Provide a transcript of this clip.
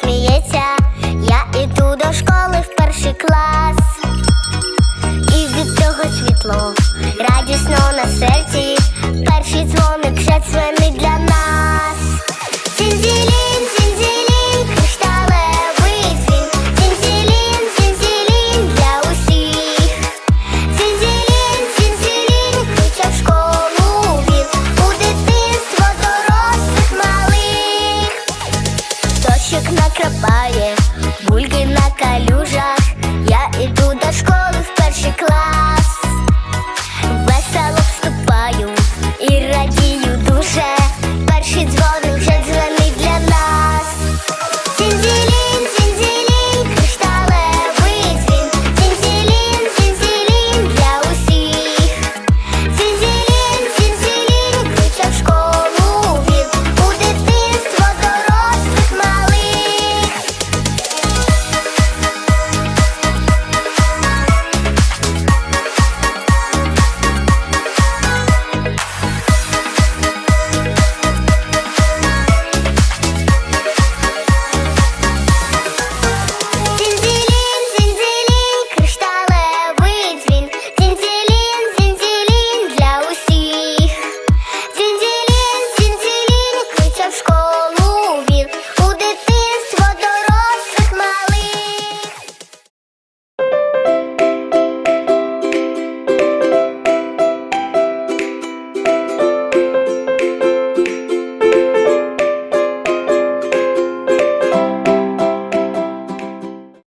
сміється, я іду до школи в перший клас, і від цього світло радісно на серці, перший дзвоник вже дзвене шапає, бульки на калюжах.